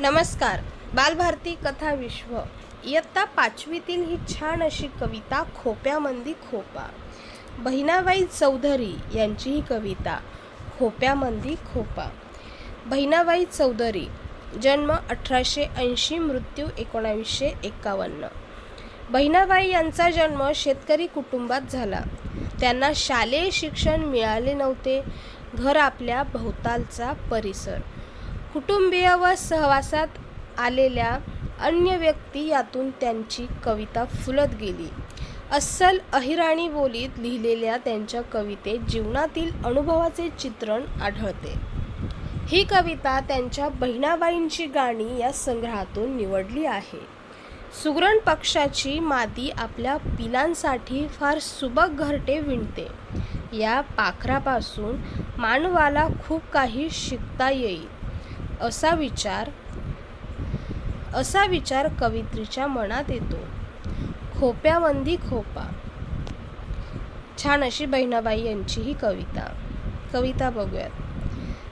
नमस्कार. बालभारती कथा विश्व. इयत्ता पाचवीतील ही छान अशी कविता खोप्यामंदी खोपा. बहिणाबाई चौधरी यांची ही कविता खोप्यामंदी खोपा. बहिणाबाई चौधरी जन्म अठराशे ऐंशी मृत्यू एकोणावीसशे एकावन्न. बहिणाबाई यांचा जन्म शेतकरी कुटुंबात झाला. त्यांना शालेय शिक्षण मिळाले नव्हते. घर आपल्या भोवतालचा परिसर. कुटुंबीय व सहवासात आलेल्या अन्य व्यक्ती यातून त्यांची कविता फुलत गेली. अस्सल अहिराणी बोलीत लिहिलेल्या त्यांच्या कवितेत जीवनातील अनुभवाचे चित्रण आढळते. ही कविता त्यांच्या बहिणाबाईंची गाणी या संग्रहातून निवडली आहे. सुगरण पक्षाची मादी आपल्या पिलांसाठी फार सुबक घरटे विणते. या पाखरापासून मानवाला खूप काही शिकता येईल. असा विचार असा विचार कवित्रीच्या मनात येतो. खोप्यामंदी खोपा. छान अशी बहिणाबाई यांची ही कविता. कविता बघूयात.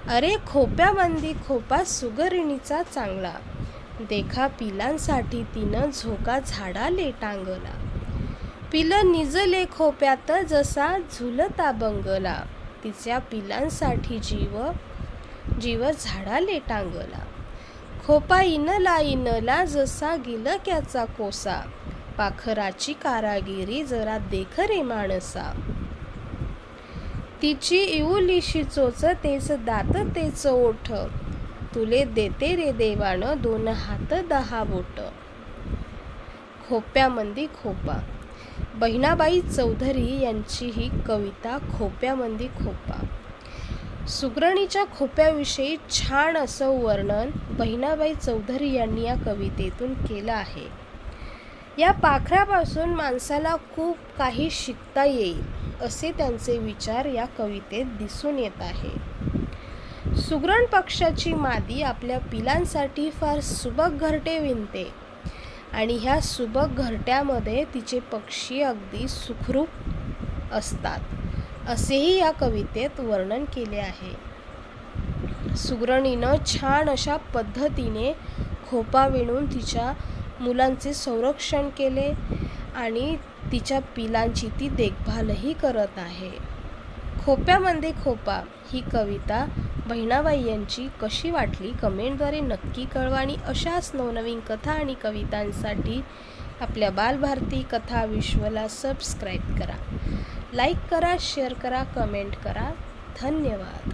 अरे खोप्यामंदी खोपा सुगरिणीचा चांगला. देखा पिलांसाठी तिनं झोका झाडाले टांगला. पिलं निजले खोप्यात जसा झुलता बंगला. तिच्या पिलांसाठी जीव जीव झाडाले टांगला. खोपाईन लाईनला जसा गिलक्याचा कोसा. पाखराची कारागिरी जरा देख रे माणसा. तिची इवलीशी चोच तेच दात तेच ओठ. तुले देते रे देवानं दोन हात दहा बोट. खोप्यामंदी खोपा. बहिणाबाई चौधरी यांची ही कविता खोप्यामंदी खोपा. सुगरणीच्या खोप्याविषयी छान असं वर्णन बहिणाबाई चौधरी यांनी या कवितेतून केलं आहे. या पाखरापासून माणसाला खूप काही शिकता येईल असे त्यांचे विचार या कवितेत दिसून येत आहे. सुगरण पक्षाची मादी आपल्या पिलांसाठी फार सुबक घरटे विणते आणि ह्या सुबक घरट्यामध्ये तिचे पक्षी अगदी सुखरूप असतात. असेही या कवितेत वर्णन केले आहे. सुगरणीनं छान अशा पद्धतीने खोपा विणून तिच्या मुलांचे संरक्षण केले आणि तिच्या पिलांची ती देखभालही करत आहे. खोप्यामध्ये खोपा ही कविता बहिणाबाई यांची कशी वाटली? कमेंटद्वारे नक्की कळवा आणि अशाच नवनवीन कथा आणि कवितांसाठी आपल्या बालभारती कथा विश्वला सबस्क्राईब करा. लाईक करा शेअर करा कमेंट करा. धन्यवाद.